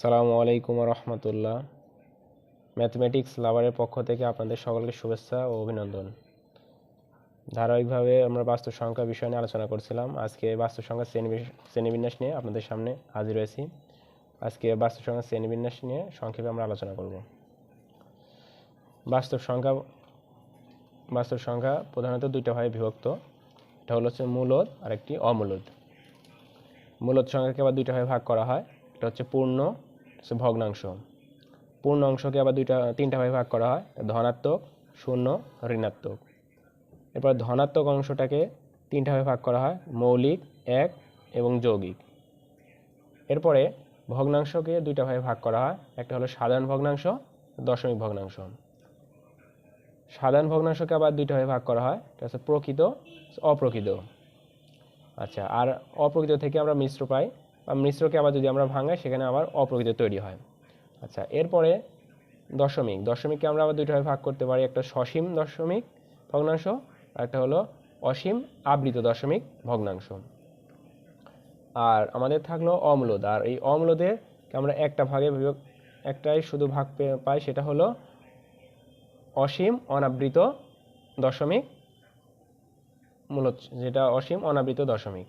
সালামু আলাইকুম রহমতুল্লাহ। ম্যাথমেটিক্স লাভারের পক্ষ থেকে আপনাদের সকলকে শুভেচ্ছা ও অভিনন্দন। ধারাবাহিকভাবে আমরা বাস্তব সংখ্যা বিষয় নিয়ে আলোচনা করছিলাম। আজকে বাস্তব সংখ্যা শ্রেণি শ্রেণীবিন্যাস নিয়ে আপনাদের সামনে হাজির হয়েছি। আজকে বাস্তব সংখ্যা শ্রেণীবিন্যাস নিয়ে সংক্ষেপে আমরা আলোচনা করব। বাস্তব সংখ্যা বাস্তব সংখ্যা প্রধানত দুইটা ভাগে বিভক্ত। এটা হলো হচ্ছে মূলদ আর একটি অমূলদ। মূলদ সংখ্যাকে আবার দুইটা ভাগে ভাগ করা হয়। এটা হচ্ছে পূর্ণ ভগ্নাংশ। পূর্ণ অংশকে আবার দুইটা, তিনটা ভাগে ভাগ করা হয়, ধনাত্মক, শূন্য, ঋণাত্মক। এরপর ধনাত্মক অংশটাকে তিনটা ভাগে ভাগ করা হয়, মৌলিক, এক এবং যৌগিক। এরপরে ভগ্নাংশকে দুইটা ভাগে ভাগ করা হয়, একটা হলো সাধারণ ভগ্নাংশ, দশমিক ভগ্নাংশ। সাধারণ ভগ্নাংশকে আবার দুইটা ভাগে ভাগ করা হয়, এটা হচ্ছে প্রকৃত, অপ্রকৃত। আচ্ছা আর অপ্রকৃত থেকে আমরা মিশ্র পাই বা মিশ্রকে আবার যদি আমরা ভাঙাই, সেখানে আবার অপ্রকৃত তৈরি হয়। আচ্ছা এরপরে দশমিক। দশমিককে আমরা আবার দুইটা ভাগে করতে পারি। একটা সসীম দশমিক ভগ্নাংশ, আর একটা হলো অসীম আবৃত দশমিক ভগ্নাংশ। আর আমাদের থাকল অম্লদ। আর এই অম্লদের আমরা একটা ভাগে একটাই শুধু ভাগ পাই, সেটা হলো অসীম অনাবৃত দশমিক, মূলত যেটা অসীম অনাবৃত দশমিক।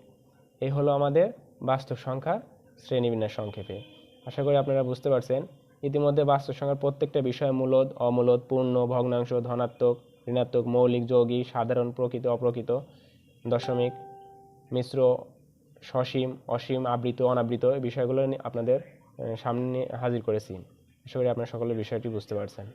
এই হলো আমাদের বাস্তব সংখ্যার শ্রেণীবিন্যাস সংক্ষেপে। আশা করি আপনারা বুঝতে পারছেন। ইতিমধ্যে বাস্তব সংখ্যার প্রত্যেকটা বিষয় মূলদ, অমূলদ, পূর্ণ, ভগ্নাংশ, ধনাত্মক, ঋণাত্মক, মৌলিক, যৌগিক, সাধারণ, প্রকৃত, অপ্রকৃত, দশমিক, মিশ্র, সসীম, অসীম, আবৃত, অনাবৃত, এই বিষয়গুলো আপনাদের সামনে হাজির করেছি। আশা করি আপনারা সকলের বিষয়টি বুঝতে পারছেন।